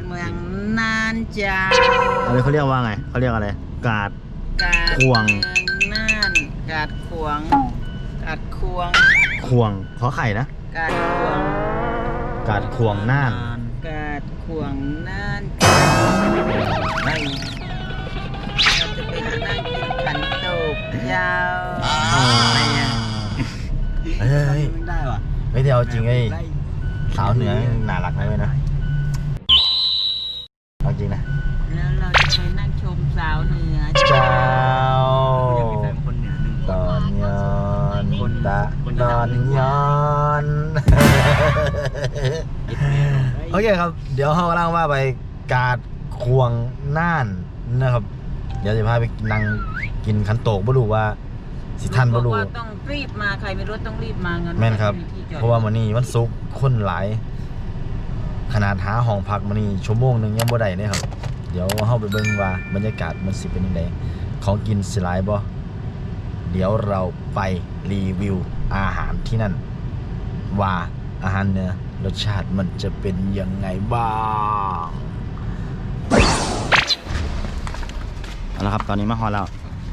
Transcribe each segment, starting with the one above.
ดเมืองน่านเจ้าอะไรเขาเรียกว่าไงเขาเรียกอะไร กาด กาดควง เมืองน่านกาดขวงกาดควงควงขอไข่นะกาดควงกาดควงน่าน กาดขวงน่านไม่เราจะไปนั่งกินขันโตกยาวเฮ้ยไม่ได้ว่ะไม่ได้เอาจริงไอ้สาวเหนือน่ารักไหมเว้ยนะเอาจ ริงนะ แล้วเราจะไปนั่งชมสาวเหนือเจ้าอยากมีแฟนเป็นคนเหนือหนึ่งตอนย้อนตะตอนย้อนโอเคครับ เดี๋ยวเขากำลังว่าไปกาดควงน่านนะครับ เดี๋ยวจะพาไปนั่งกินขันโตกบ่รู้ว่าสิทันบบ่อกรู้ว่าต้องรีบมาใครไม่รู้ต้องรีบมางั้นแม่นครับไม่มีที่จอดเพราะว่ามื้อนี้วันศุกร์คนหลาย ขนาดหาห้องพักมื้อนี้ชั่วโมงหนึ่งยังบ่ได้เลยครับ เดี๋ยวเฮาไปเบิ่งว่าบรรยากาศมันสิเป็นจังไดของกินสิหลายบ่เดี๋ยวเราไปรีวิวอาหารที่นั่น ว่าอาหารเนื้อรสชาติมันจะเป็นยังไงบ้างเอาละครับตอนนี้มาฮอดแล้ว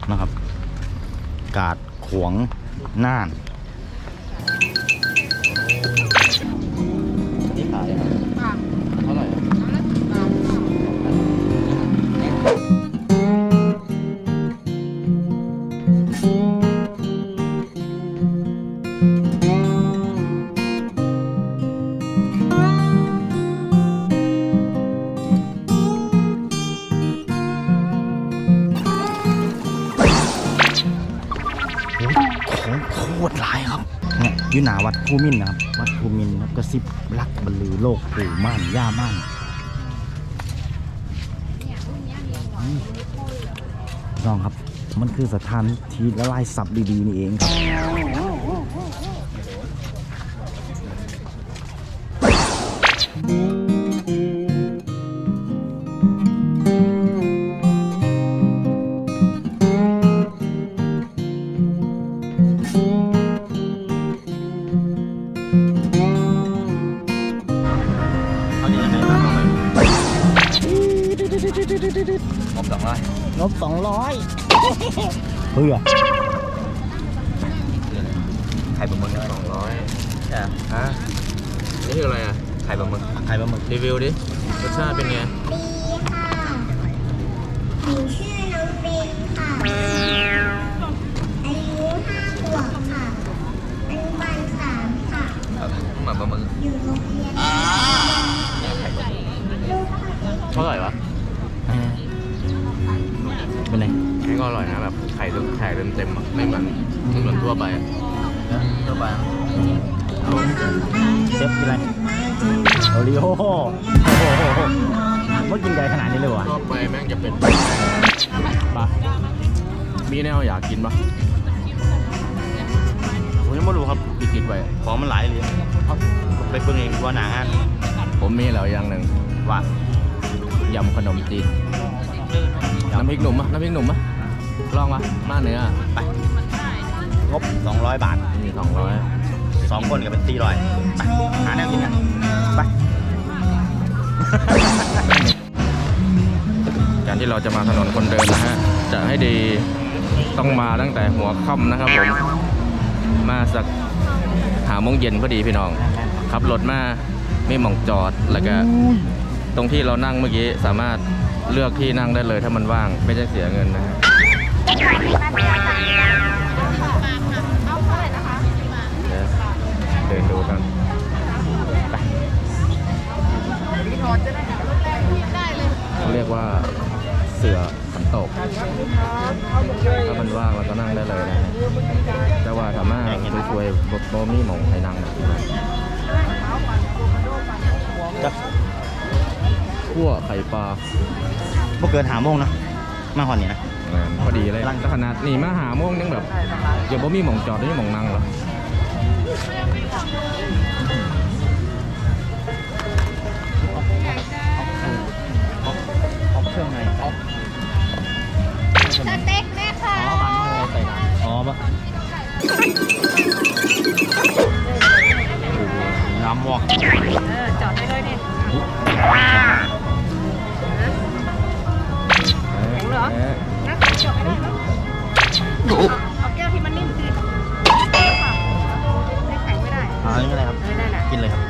นะครับ กาดขวงน่าน นาวัดภูมินนะครับ วัดภูมินนะครับกระซิบรักบรรลือโลกปู่ม่านย่าม่านอืมน้องครับ มันคือสถานที่ละลายสับดีๆนี่เองครับ งบสองร้อยงบสองร้อยเพื่อไข่ปลาหมึกสองร้อยใช่ฮะนี่คืออะไรอะ ไข่ปลาหมึก ไข่ปลาหมึก รีวิวดิ รสชาติเป็นไงดีค่ะหนูชื่อน้องปิงค่ะอายุห้าขวบค่ะอนุบาลสามค่ะเหมือนปลาหมึกอยู่โรงเรียนลูกค่ะเท่าไหร่วะ ก็อร่อยนะแบบไข่ทุกไข่เต็มๆอะไม่เหมือนไม่เหมือนทั่วไปอะตัวบางเชฟเป็นไรโอริโอโอ้โหมันกินใหญ่ขนาดนี้เลยวะทั่วไปแม่งจะเป็นปะมีแนวอยากกินปะผมยังไม่รู้ครับที่คิดไว้ของมันหลายเลยไปเพิ่งเองว่าหนาอันผมมีแล้วอย่างหนึ่งว่ายำขนมจีนน้ำพริกหนุ่มปะน้ำพริกหนุ่มปะ ลองปะมาเนื้อไป งบ 200 บาท มีสองร้อยสองคนก็เป็น400ไป หาแนวกินกัน ไป การที่เราจะมาถนนคนเดินนะฮะ จะให้ดีต้องมาตั้งแต่หัวค่ำนะครับผม มาสักหาโมงเย็นพอดีพี่น้อง ขับรถมาไม่หมองจอดแล้วก็ ตรงที่เรานั่งเมื่อกี้สามารถเลือกที่นั่งได้เลยถ้ามันว่างไม่ใช่เสียเงินนะฮะ เดี๋ยวเดินดูกันไปเขาเรียกว่าเสือขันโตก ถ้ามันว่างเราก็นั่งได้เลยนะ แต่ว่าถ้ามารถสวยๆบโบมีหมองให้นั่งนะจะคั่วไข่ปลาบ่เกินหาโมงนะ มาหอนนี่นะแม่นพอดีเลยแต่ขนาดนี่มาหาโมงยังแบบเดี๋ยวบ่มีหมองจอดไม่มีหมองนั่งหรอเอาเครื่องในเอาสเต็กแม่ค่ะอ๋อบางโมใส่น้ำอ๋อปะน้ำวอกเออจอดได้เลยะนะคะจบไม่ได้เนาะเอาแก้วที่มันนิ่มคือไม่แข็งไม่ได้ไม่เป็ครับไม่ได้นะกินเลยครับ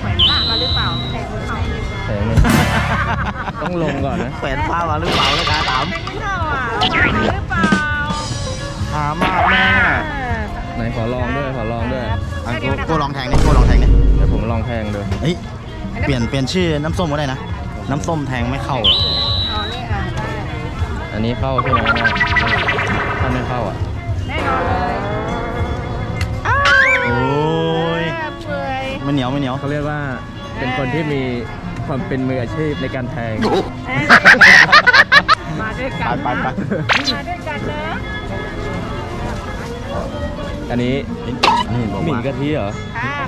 แขวนผ้ามาหรือเปล่าแต่ไม่เข้าเลยต้องลงก่อนนะแขวนผ้ามาหรือเปล่าเลยกค้าถามไม่ะหาถามมากแม่ไหนขอลองด้วยขอลองด้วยอะกโลองแทงนี่โก้ลองแทงนี่เดี๋ยวผมลองแทงดูเฮ้ย ปลี่ยนเปลี่ยนชื่อน้ำส้มก็ได้นะ น้ำส้มแทงไม่เข้าอะอ๋อนี่อะได้อันนี้เข้าใช่ไหมถ้าไม่เข้าอะ แน่นอนเลยโอ้ย เปื่อยไม่เหนียวไม่เหนียว เขาเรียกว่าเป็นคนที่มีความเป็นมืออาชีพในการแทงมาด้วยกันไปไปไป มาด้วยกันนะอันนี้นี่บอกหมี่ว่ากะทิเหรอ ค่ะ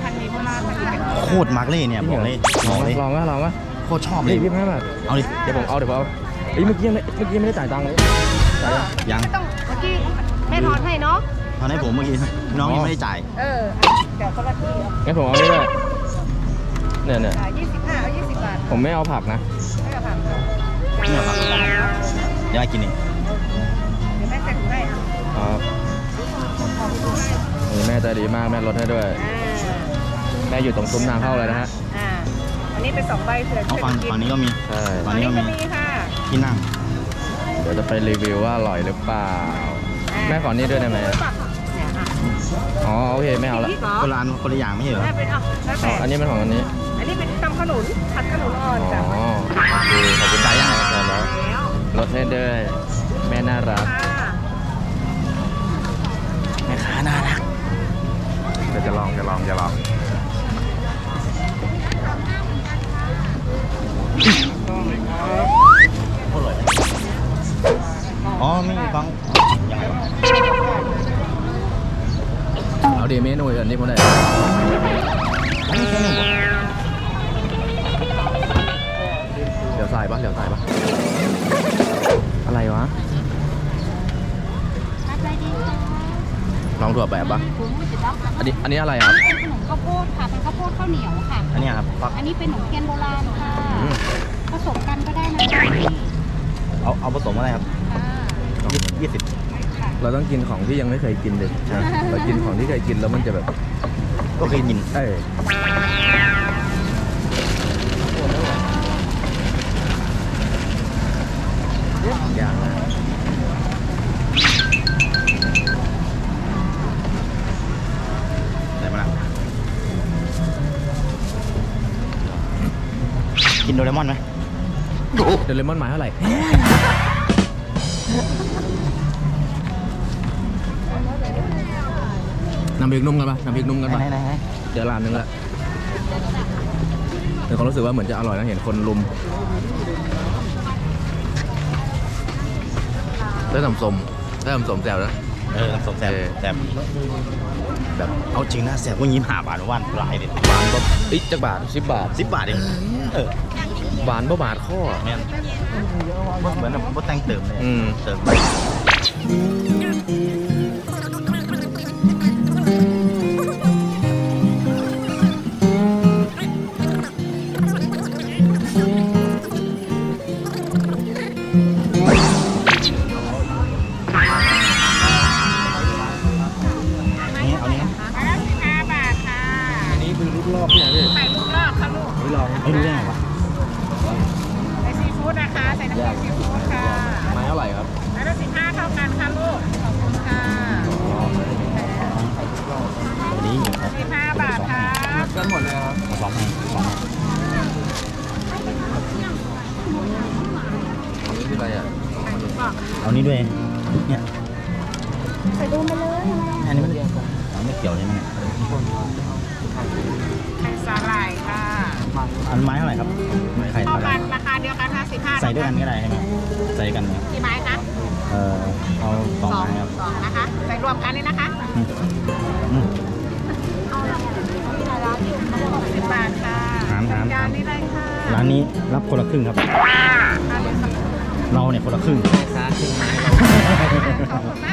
โคตรมักเลยเนี่ยบอกเลยลบอองกไหมเลยลองไหมลองไหมโคตรชอบเลนี่ยยี่สิบห้าบาทเอาดิเดี๋ยวผมเอาเดี๋ยวผมเอาเอ้ยเมื่อกี้ยังไม่เมื่อกี้ไม่ได้จ่ายตังค์เลยจ่ายยังยังไม่ต้องเมื่อกี้แม่ทอนให้เนาะตอนให้ผมเมื่อกี้น้องยังไม่ได้จ่ายเออเดี๋ยวคนละที่งั้นผมเอานี่ด้วยเนี่ยเนี่ยอะยี่สิบห้าเอายี่สิบบาทผมไม่เอาผักนะไม่เอาผักไม่เอาผักเดี๋ยวมากินเองเดี๋ยวแม่ใส่ถุงให้อะครับนี่แม่ใจดีมากแม่ลดให้ด้วยอ่า แม่อยู่ตรงซุ้มทางเข้าเลยนะฮะอ่าอันนี้เป็นสองใบเผื่อเอาฝั่งฝั่งนี้ก็มี ใช่ฝั่งนี้ก็มีมี ค่ะที่นั่งเดี๋ยวจะไปรีวิวว่าอร่อยหรือเปล่า แม่ขอนี่ด้วยได้ไหมเนี่ยอะอ๋อโอเคไม่เอาละพริกเหรอคนละอันคนละอย่างไม่ใช่เหรอ แม่เป็นอะแล้วอ๋อแต่อันนี้เป็นของอันนี้ อันนี้เป็นตำขนุนผัดขนุนอ่อนอ๋อจ้ะโอเคขอบคุณใจยังครับแล้วแล้วลดให้ด้วยแม่น่ารัก ค่ะแม่ค้าน่ารักเดี๋ยวจะลองจะลองจะลอง อร่อยอ๋อไม่มีฟังยังไงวะเอาดีเมนูอันนี้ผมได้อันนี้แค่หนึ่งบ่เดี๋ยวใส่ปะเดี๋ยวใส่ปะอะไรวะอะไรดีคะลองถั่วแบบปะถุงมือจิตรับค่ะอันนี้อันนี้อะไรครับ เป็นขนมข้าวโพดค่ะ เป็นข้าวโพดข้าวเหนียวค่ะ อันเนี้ยครับฟักอันนี้เป็นขนมเทียนโบราณค่ะอืม ผสมกันก็ได้นะคะเอาเอาผสมอะไรครับค่ะยี่สิบค่ะเราต้องกินของที่ยังไม่เคยกินเลยใช่เรากินของที่เคยกินแล้วมันจะแบบก็เคยกินเอ้ยอ อนไหมเดลเลมอนหมายเท่าไหร่ น้ำพริกนุ่มกันปะน้ำพริกนุ่มกันปะไหนไหนไหนเดี๋ยวร้านนึงละแต่เขามรู้สึกว่าเหมือนจะอร่อยนะเห็นคนลุมได้น้ำส้มได้น้ำส้มแจ่วนะเออสมแซ่บเออ แซ่บแบบเอาจริงนะแซ่บก็ยิ้มหาบาทว่านหลายเด็ดหวานบ่อีกจักบาทสิบบาทสิบบาทเองเออ หวานบ่บาทข้อแม่นเหมือนแบบว่าแต่งเติมเลยอืม เติมนี่เอานี้นะอันละสิบห้าบาทค่ะอันนี้คือลูกรอบเนี่ยพี่ใส่ลูกรอบค่ะลูก ไม่ลองไม่รู้ได้ไงวะใส่ซีฟู้ ดนะคะใส่น้ำจิ้มซีฟู้ดค่ะไม้เท่าไหร่ครับอันละสิบห้าเท่ากันค่ะลูก ขอบคุณค่ะอันนี้อยู่ครับสิบห้าบาทค่ะกันหมดเลยครับเอาสองให้สองให้อันนี้คืออะไรอะเอานี้ด้วย เนี่ยใส่ดูไปเลยอันนี้มันเอาไม่เกี่ยวใช่ไหมเนี่ยไข่สาหร่ายค่ะอันไม้เท่าไหร่ครับไม้ไข่พอเท่าไหร่กันราคา เดียวกันค่ะสิบห้าใส่ด้วยกันก็ได้ใช่ไหมใส่ด้วยกันเนี่ยกี่ไม้คะเออเอาสองไม้ครับสองนะคะใส่รวมกันนี่นะคะอืมอืมสิบบาทค่ะถามถามจานนี้เลยค่ะร้านนี้รับคนละครึ่งครับค่ะเดี๋ยวสักครู่เราเนี่ยคนละครึ่งขอบคุณมาก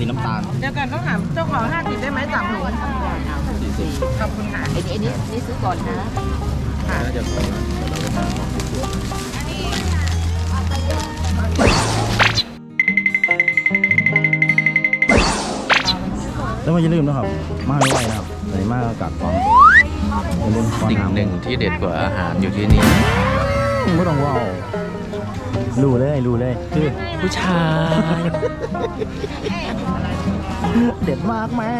สีน้ำตาลเดี๋ยวกันต้องถามเจ้าของห้าสิบได้ไหมสามถุงขอบคุณค่ะไอ้นี่ไอ้นี่นี่ซื้อก่อนนะน่าจะสองอันแล้วไม่อย่าลืมนะครับ มาไวๆนะครับเลยมากกัดฟองอย่าลืมฟองสิ่งหนึ่งที่เด็ดกว่าอาหารอยู่ที่นี่ไม่ต้องว้าว รู้เลยรู้เลย คือผู้ชาย เด็ดมากแม่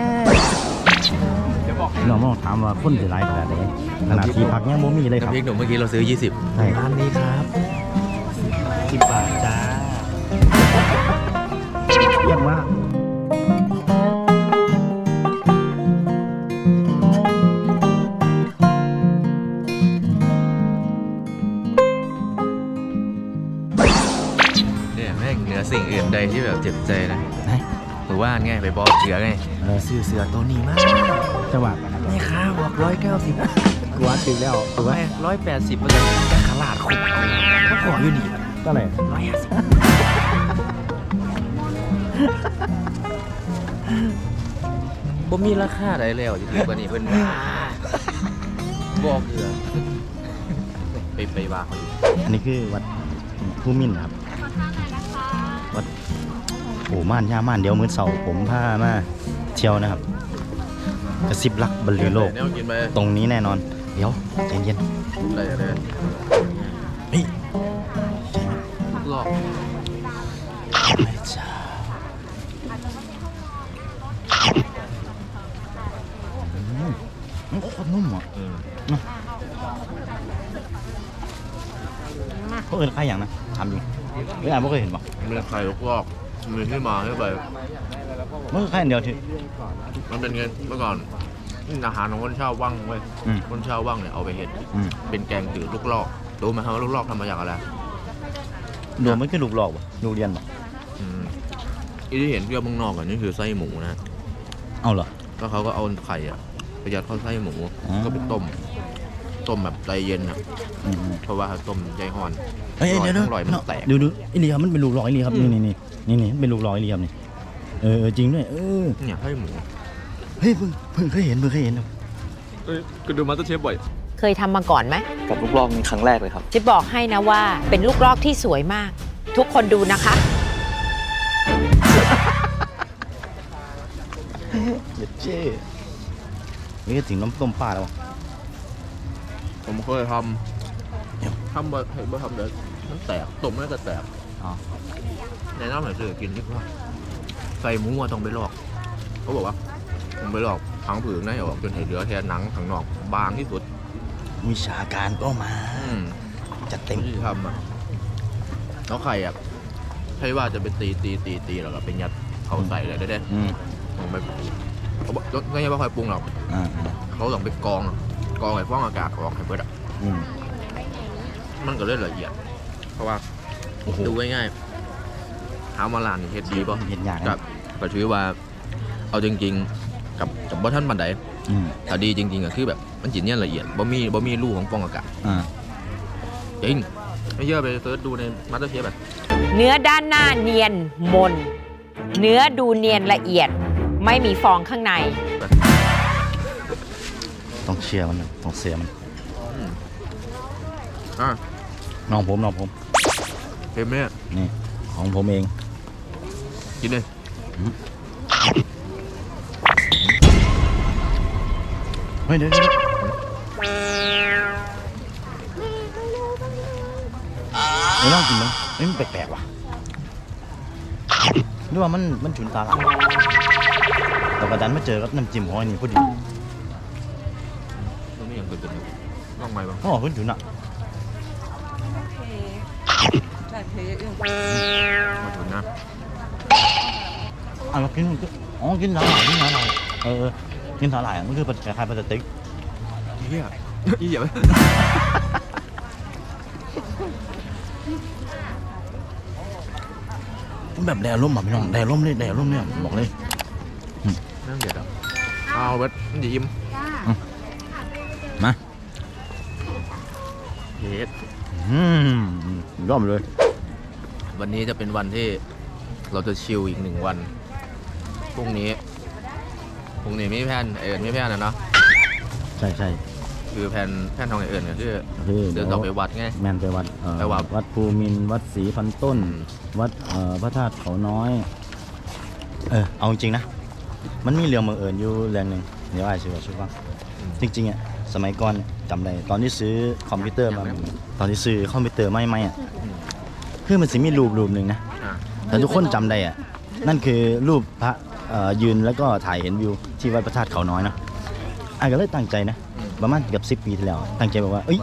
น้องมองถามว่าคนจะไลฟ์ขนาดไหนขนาดที่พักยังบ่มีเลยครับ น้ำพริกหนุ่มเมื่อกี้เราซื้อ 20ใช่ร้านนี้ครับสิบบาทจ้าเยี่ยมมาก สือไงเออ ซื้อเสือตัวนี้มากจังหวะนี่ค่ะบอกร้อยเก้าสิบกูว่าถึงแล้วถูกไหมร้อยแปดสิบมันจะขลาดคุกก็ขออยู่นี่ก็เลยร้อยห้าสิบบ่มีราคาใดแล้วอยู่ที่วันนี้เพิ่นว่าบอกเสือไปไปว่าเขาอยู่อันนี้คือวัดภูมินทร์ครับวัด โอ้ม่านย่าม่านเดี๋ยวมื้อเสาร์ผมพามาเที่ยวนะครับกระซิบรักบรรลือโลก เนี่ยกินไปตรงนี้แน่นอน เดี๋ยวใจเย็นอะไรอะไรเฮ้ยลอกไม่จ้าอืมมันโคตรนุ่มอะอืมเขาเอินใครอย่างนะถามจริงไม่อ่านไม่เคยเห็นป่ะมันเป็นไข่ลูกลอก มีที่มาให้ไป มันคือแค่อันเดียวที่ มันเป็นไงเมื่อก่อนอาหารของคนชาวว่างเว้ยอืม คนชาวว่างเนี่ยเอาไปเห็ดอืมเป็นแกงจืดลูกลอกรู้ไหมครับว่าลูกลอกทำมาจากอะไรรวมมันคือลูกหลอกป่ะลูกเรียนป่ะอืมอีที่เห็นเที่ยวเมืองนอกกันนี่คือไส้หมูนะเอาเหรอ แล้วเขาก็เอาไข่อะไปยัดเข้าไส้หมู อ๋อ ก็ไปต้ม ต้มแบบใจเย็นอะอืมเพราะว่าถ้าต้มใจห่อนเฮ้ยเดี๋ยวอร่อยมันแตกดูดูอีเลียครับมันเป็นลูกหลอกอีเลียครับอืนี่มนี่นี่นี่นี่เป็นลูกหลอกอีเลียครับนี่เออเออจริงด้วยเออเนี่ยไส้หมูเฮ้ยเพิ่งเพิ่งเคยเห็นเพิ่งเคยเห็นก็ดูมาสเตอร์เชฟบ่อยเคยทำมาก่อนไหมกับลูกลอกนี่ครั้งแรกเลยครับจะบอกให้นะว่าเป็นลูกลอกที่สวยมาก ทุกคนดูนะคะเย็ดเจ้นี่ก็ถึงน้ำต้มปลาแล้ววะ ผมเคยทเดี๋ยวำทำบ่เห็นบ่ทำเดี๋ยวมันแตกต้มไม่ก็แตกอ๋อแนะนำหน่อยสิกินดีกว่าใส่หมูอะต้องไปลอก เขาบอกว่าผมไปลอกพังผืนในออกจนเห็นเหลือแค่หนังข้างนอกบางที่สุดวิชาการก็มา อืมจัดเต็ม ที่ทำอะแล้วไข่อะใช่ว่าจะไปตีตีตีตีแล้วก็ไปยัดเขาใส่เลยได้ได้อืมลงไปเขาบอกไม่ใช่ว่าค่อยปรุงหรอกอ่าอ่าเขาต้องไปกรอง กรองไอ้ฟองอากาศออกให้เบิดอะอืมมันก็เลยละเอียด เพราะว่าโอ้โหดูง่ายๆถามมาลานนี่เฮ็ดดีป่ะเห็นอย่างกันะบก็ถือว่า เอาจริง ๆ กับกับบ่ท่านบันไดอืมถ้าดีจริงๆก็คือแบบมันจิตเนี่ยละเอียดบ่มีบ่มีรูของฟองอากาศอ่าจริงไม่เยอะไปเซิร์ชดูในมาสเตอร์เชฟแบบ เนื้อด้านหน้าเนียนมน เนื้อดูเนียนละเอียด ไม่มีฟองข้างใน ต้องเชียร์มันนะต้องเสียมันอะน้องผมน้องผม เค็มเนี่ยนี่ ของผมเอง กินเลยเฮ้ยเดี๋ยวเดี๋ยวเดี๋ยวลองกินมั้งเฮ้ยมันแปลกๆว่ะหรือว่ามันมันฉุนตาหลังแต่กระดันมาเจอกับน้ำจิ้มของอันนี้พอดี มันไม่อย่างตื่นเต้นลองใหม่บ้างเขาบอกเพิ่นฉุนอะใช่เพลอยู่มาถึงนะอะมากินก็อ๋อกินสาหร่ายกินสาหร่ายเออเออกินสาหร่ายอะมันคือคล้ายๆปลาสเต็กเฮียอีเหยียบแบบแดดร่มแบบพี่น้องแดดร่มเลยแดดร่มเนี่ยบอกเลยนั่งเดี๋ยวอะเอาเบิร์ดมันจะยิ้ม มา เฮ็ด อืม ยอมเลย วันนี้จะเป็นวันที่เราจะชิลอีกหนึ่งวัน พรุ่งนี้ พรุ่งนี้มีแพนเอิญมีแพนนะเนาะ ใช่ใช่คือแพนแพนทองเอิญก็คือคือเดินต่อไปวัดไง แมนไปวัดเอ่อไปวัด วัดภูมินทร์วัดศรีพันต้น วัดเอ่อพระธาตุเขาน้อย เออ เอาจริงๆนะ มันมีเรื่องบังเอิญอยู่เรื่องหนึ่งเดี๋ยวไอ้ช่วยช่วยฟังจริงๆอะ สมัยก่อน จำได้ตอนที่ซื้อคอมพิวเตอร์มาตอนที่ซื้อคอมพิวเตอร์ไม่ไม่อะคือมันสิมีรูปรูปหนึ่งนะอะแต่ทุกคนจำได้อะนั่นคือรูปพระเอ่อยืนแล้วก็ถ่ายเห็นวิวที่วัดพระธาตุเขาน้อยเนาะไอ้ก็เลยตั้งใจนะประมาณเกือบสิปีที่แล้ว ตั้งใจบอกว่าเอ้ย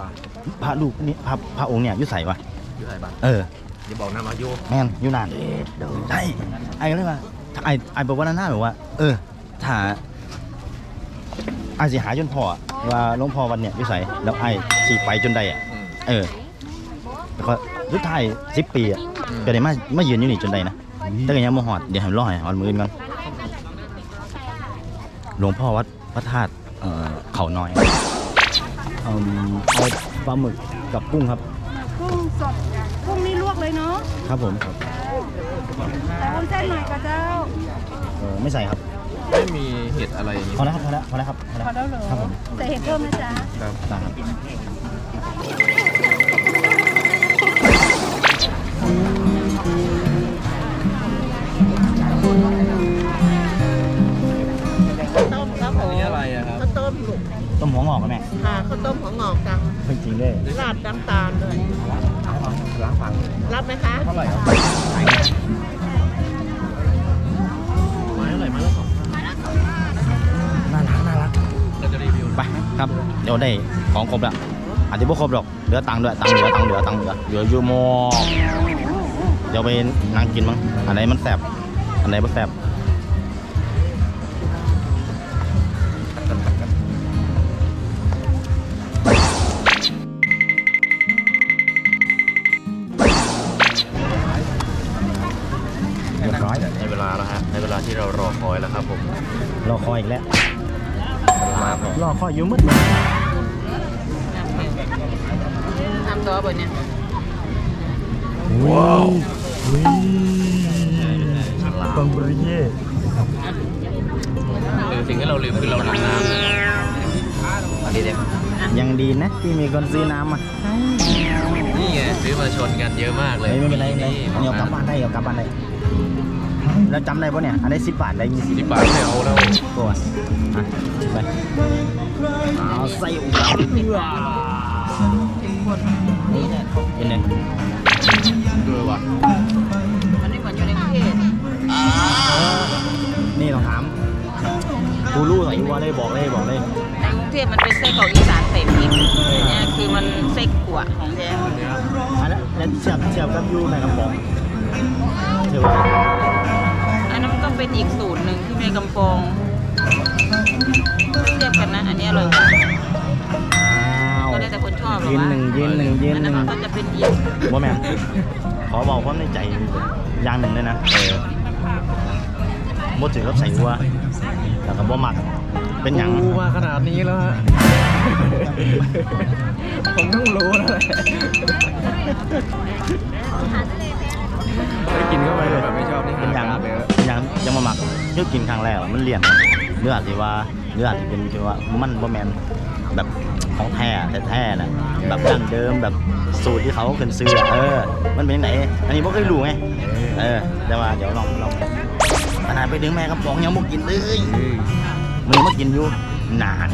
พระรูปนี้พระพระองค์เนี่ยอยุ่ใส่วะอยู่ไหนบ้างเอออย่าบอกนะมาโยแม่นอยู่นานใช่ไอ้ก็เลยว่าถ้าไอ้ไอ้บอกว่าหน้าแบบว่า เออถ้าไอ้สิหาจนพออะ ว่าหลวงพ่อวันเนี่ยอยู่ใส่แล้วไอ้สิไปจนได้อะอืมเออแล้วก็สุดท้ายสิบปีอะก็ได้มามายืนอยู่นี่จนได้นะแต่ก็ยังมาหอดเดี๋ยวให้รอให้หอดมืออนก่อนหลวงพ่อวัดพระธาตุเอ่อเขาน้อยเอิ่มเอาปลาหมึกกับกุ้งครับกุ้งสดกุ้งนี่ลวกเลยเนาะครับผมครับแต่วุ้นเส้นหน่อยกับเจ้าเออไม่ใส่ครับ ไม่มีเห็ดอะไรอย่างงี้พอแล้วครับพอแล้วพอแล้วครับพอแล้วพอแล้วเหรอครับผมแต่เห็ดเพิ่มนะจ๊ะครับได้ครับต้มครับผอันมนี้อะไรอะครับ ข้าวต้มลูกต้มหัวงอกกันแม่ค่ะข้าวต้มของงอกจังเป็นจริงด้วยราดน้ำตาลด้วยล้างฝังรับไหมคะเท่าไหร่ครับ ครับเดี๋ยวได้ของครบแล้วอาจจะไม่ครบหรอกเหลือตังค์ด้วยตังค์เหลือตังค์เหลือตังค์เหลือเหลืออยู่หมอกเดี๋ยวไปนั่งกินมั้งอันไหนมันแสบอันไหนมันแสบเรียบร้อยในเวลาแล้วฮะในเวลาที่เรารอคอยแล้วครับผมรอคอยอีกแล้วมาครับรอคอยอยู่มืด บังบริเย่สิ่งที่เราลืมคือเราลืมน้ำอันนี้เด็กยังดีนะที่มีคนซื้อน้ำอะนี่ไงซื้อมาชนกันเยอะมากเลยไม่เป็นไรไม่เป็นไรอันนี้เอากลับบ้านได้เอากลับบ้านได้แล้วจำได้ปะเนี่ย อันนี้สิบบาทได้ยี่สิบบาทไม่เอาแล้วตัวไปเอาใส่อุกเป็นไงด้วยวะมันไม่เหมือ นี่ต้องถามกูรู้หน่อยว่าเลยบอกเลยบอกเลยในกรุงเทพมันเป็นไส้กรอกอีสานใส่พริกเนี่ยคือมันไส้กั่วของแท้อันนั้นแล้วเทียบเทียบกับยูในกระป๋องเทียบว่าอันนั้นมันก็เป็นอีกสูตรหนึ่งที่ในกำปองเทียบกันนะอันนี้อร่อยกว่าอ้าวก็ได้แต่คนชอบหรอยืนวะหนึ่งยืนหนึ่งยืนอันหนั้นึ่นงมันก็จะเป็นอีกบ่แม่นขอบอกความในใจอย่างหนึ่งเลยนะเออ บ่ถือกับใส่วัวแล้วก็บ่มักเป็นหยังกูมาขนาดนี้แล้วฮะ ผมต้องรู้แล้วแหละได้กินเข้าไปแบบไม่ชอบนี่เป็นหยังหาเลยเป็นหยังยังบ่มักเลือกกินครั้งแรกอะมันเลี่ยนเลือดสิว่าเลือดที่เป็นที่ว่ามันบ่แม่นแบบของแท้แท้ๆน่ะแบบดั้งเดิมแบบสูตรที่เขาขึ้นซื้ออะเออ มันเป็นจังไดอันนี้บ่เคยรู้ไงเออแต่ว่าเดี๋ยวลองลองข นาดไปดึงแม่กระป๋องยังบ่กินเลยมึงมากินอยู่นาน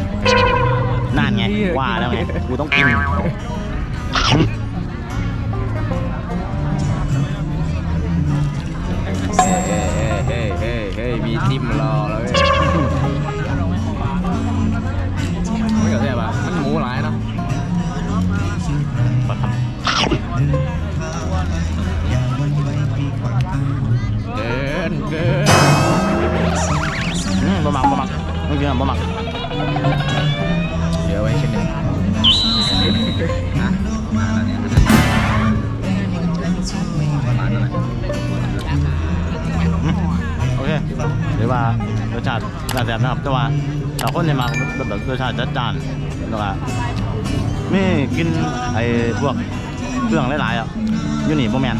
นานไงว่าแล้วไงกูต้องกิน รสชาติจัดจ้านแล้วก็ไม่กินไอ้พวกเครื่องหลายๆอะอยู่นี่บ่แมน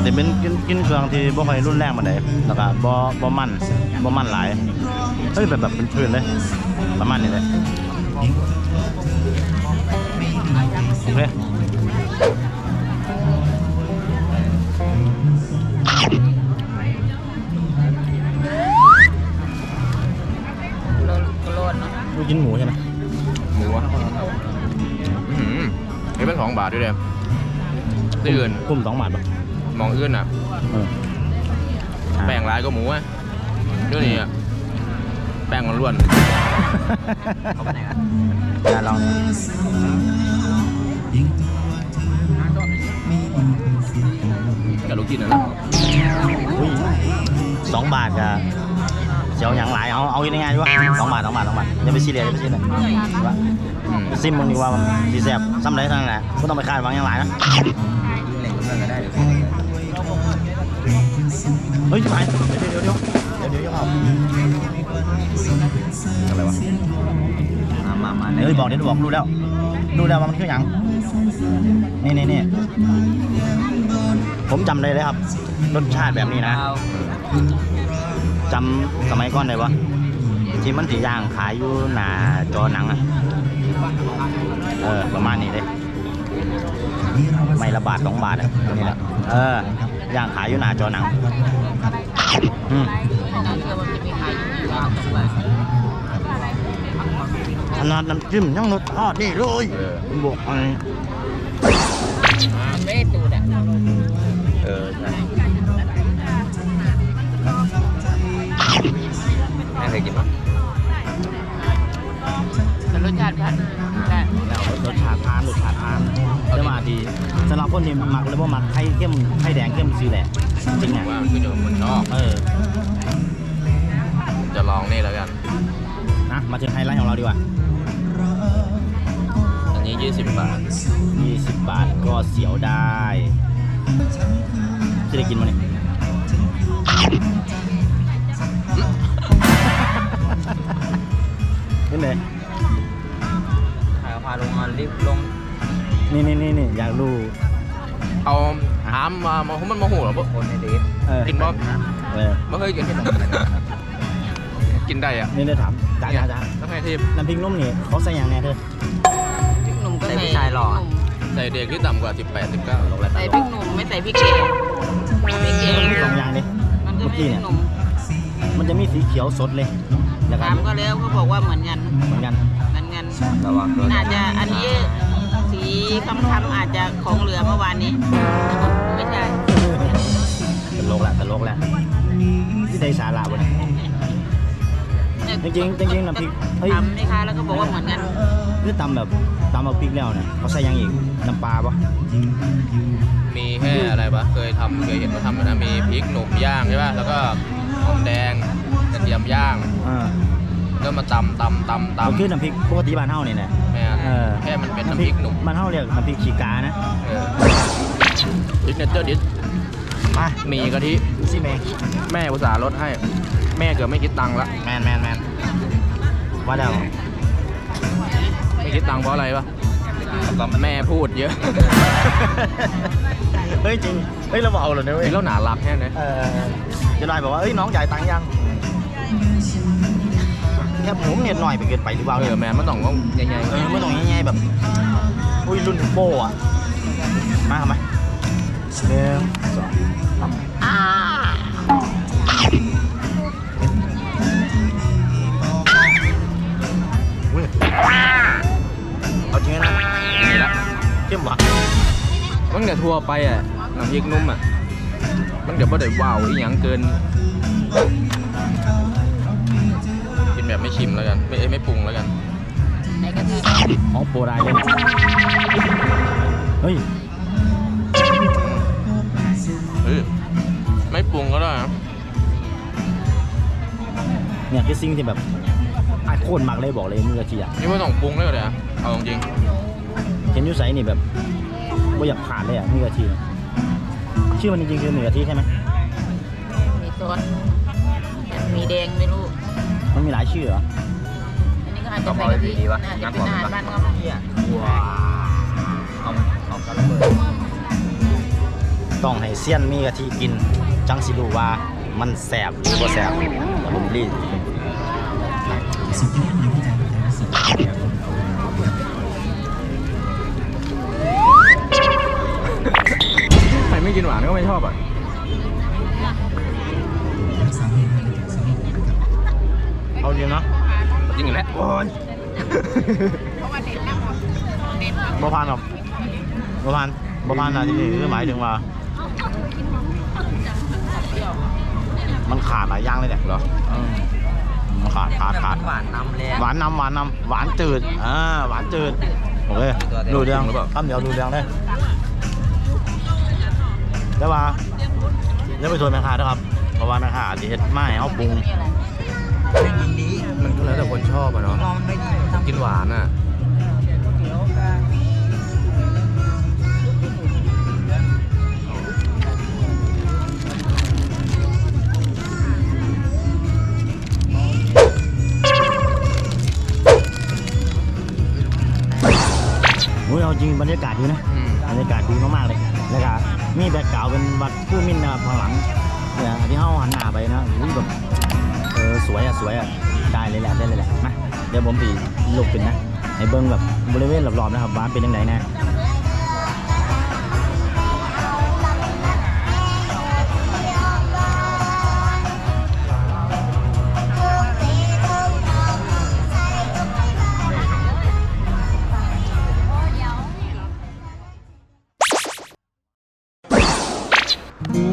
แต่เป็นกินกินเครื่องที่บ่ค่อยรุนแรงปานใดแล้วก็บ่บ่มันบ่มันหลายเฮ้ยแบบแบบเป็นพื้นๆเลยประมาณนี้เลยโอเค ดเนาะดูกินหมูใช่ไหมหมูอะอื้อหือนี่เป็นสองบาทด้วยเดียวที่อื่นกลุ่มสองบาทป่ะมองอื่นอะ เออแป้งร้ายก็หมูอะเดี๋ยวนี้อะแป้งมันล้วนเขาไปไหนกันอย่าลองเนี่ยกับลูกชิ้นนะนะ อุ้ยสองบาทกับเสียวอย่างหลายเอาเอายังไงดีวะสองบาทสองบาทสองบาทอย่าไปซีเรียสอย่าไปซีเรียสว่าอืมซิมมึงดีกว่ามันดีแซ่บซ้ำได้ทั้งนั้นแหละไม่ต้องไปคาดหวังอย่างหลายนะเฮ้ยไปเดี๋ยวเดี๋ยวเดี๋ยวเดี๋ยวเดี๋ยวเอาอะไรวะมามามาเฮ้ยบอกเดี๋ยวบอกรู้แล้วรู้แล้วว่ามันคืออย่างนี่นี่นี่ผมจำได้เลยครับรสชาติแบบนี้นะ จำสมัยก่อนได้ปะที่มันสีย่างขายอยู่หน้าจอหนังอะเออประมาณนี้เลยไม่ละบาทสองบาทอะนี่แหละเออย่างขายอยู่หน้าจอหนังอืมขนาดน้ำจิ้มยังรสชาตินี่เลยเออบอกไอ้ไม่ตูดอะเออใช่ เคยกินปะแต่รสชาติพันได้รสชาติทานรสชาติทานแต่ว่าดีสำหรับคนที่มักเลยว่ามักไข่เข้มไข่แดงเข้มซีแหละจริงเนี่ยว่ามันคือเดี๋ยวคนชอบเออ จะลองนี่แล้วกันนะมาถึงไฮไลท์ของเราดีกว่า อันนี้ 20 บาท 20 บาทก็เสียวได้จะได้กินมั้ย นี่เลยถ่ายพาลงมารีบลง นี่นี่นี่นี่อยากรู้เอาถามมามามันมาหูเหรอพวกคนในเดทเออกินบ่เออไม่เคยกิน กินได้อะนี่ได้ถามจ้าจ้าจ้าต้องให้ที่น้ำพริกนุ่มนี่เขาใส่อย่างแน่เธอหนุ่มก็ใส่ผู้ชายหล่อใส่เด็กที่ต่ำกว่า 18 19ลงแล้วใส่พริกหนุ่มไม่ใส่พริกแกงพริกแกงสองอย่างดิมันก็เมื่อไม่กี้พริเนี่กยหนุ่มมันจะมีสีเขียวสดเลย แล้วก็ถามก็แล้วเขาบอกว่าเหมือนกันเหมือนกันเหมือนกันระวังด้วยอาจจะอันนี้สีคำๆอาจจะของเหลือเมื่อวานนี้ ไม่ใช่ตลกแหละตลกแหละที่ได้สาระวะเนี่ย จริงๆจริงๆน้ำพริกเฮ้ย ทำนี่ค่ะแล้วก็บอกว่าเหมือนกันคือตำแบบตำเอาพริกแล้วเนี่ยเขาใส่หยังอีกน้ำปลาปะมีแค่อะไรปะเคยทำเคยเห็นเขาทำนะมีพริกหนุ่มย่างใช่ป่ะแล้วก็หอมแดงกระเทียมย่าง อ่า ก็มาตำตำตำมันคือตำน้ำพริกปกติบ้านเฮานี่แหละแม่เออแค่มันเป็นน้ำพริกหนุ่มบ้านเฮาเรียกน้ำพริกขี้กานะเออพริกเนเจอร์ดิสมามีกะทิดูสิแม่แม่อุตส่าห์ลดให้ แม่เกือบไม่คิดตังค์ละแมนแมนแมนว่าแล้วไม่คิดตังค์เพราะอะไรปะแม่พูดเยอะ เฮ้ยจริง เฮ้ยเราเอาเลยนะเว้ยแล้วหนารักแค่ไหนเออจะได้บอกว่าเอ้ยน้องจ่ายตังค์ยัง แค่ผมเนี่ยหน่อยไปเกินไปหรือเปล่าเอเนี่ยอแม่มันต้องว่าใหญ่เออไม่ต้องง่ายๆแบบอุ้ยรุ่นโป้อะมาทำไมหนึ่งสองสามอุ้ยเอาจริงนะๆนี่ละเข้มหวานมันแต่ทั่วไปอะน้ำพริกนุ่มอะมันเดี๋ยวบ่ได้ว้าวอีหยังเกินกิน แบบไม่ชิมแล้วกัน ไม่เอ้ยไม่ปรุงแล้วกันในกะทิของโปรได้เลยเฮ้ยเฮ้ยไม่ปรุงก็ได้นะเนี่ยคือสิ่งที่แบบไอ้โคตรมักเลยบอกเลยมืออาชีพอะนี่ไม่ต้องปรุงเลยก็ได้อะเอาจริงเห็นอยูไซนี่แบบว่าอยากผ่านเลยอะมีกะทิชื่อมันจริงๆคือหนึ่งกะทิใช่ไหมมีซอสมีแดงไม่รู้ มันมีหลายชื่อเหรอ อันนี้ก็อาจจะเป็นกะทิอาจจะเป็นอาหารบ้านเขาว้าเอาเอากระเบิดต้องให้เซียนมีกะทิกิน จังสิรู้ว่ามันแสบหรือบ่แสบผมรีดใครไม่กินหวานก็ไม่ชอบอะ เอาจริงเนาะจริงอยู่แล้วโอ้ยบ่พานหรอกบ่พานบ่พานนะที่นี่คือหมายถึงว่า มันขาดหลายอย่างเลยเนี่ยเหรอมันขาดขาดขาดหวานน้ำแรงหวานนำหวานนำหวานจืดอ่าหวานจืดโอเคดูเรื่องคำเดียวดูเรื่องเลยแล้วว่าแล้วไปชวนแม่ค้าด้วยครับเพราะว่าแม่ค้าที่เฮ็ดไม่ให้เขาปรุง มันก็แล้วแต่คนชอบอะเนาะมองไม่ดีกินหวานอะโอ้ยเอาจริงบรรยากาศดีนะอืมบรรยากาศดีมากๆเลยแล้วก็มีแบ็คกราวด์เป็นวัดผู้มินนะครับข้างหลังเนี่ยที่เขาหันหน้าไปนะอุ้ยแบบเออ สวยอะสวยอะได้เลยแหละได้เลยแหละมาเดี๋ยวผมตีลูกกินนะในเบิ้งแบบบริเวณรอบๆนะครับว้าเป็นยังไงนะอื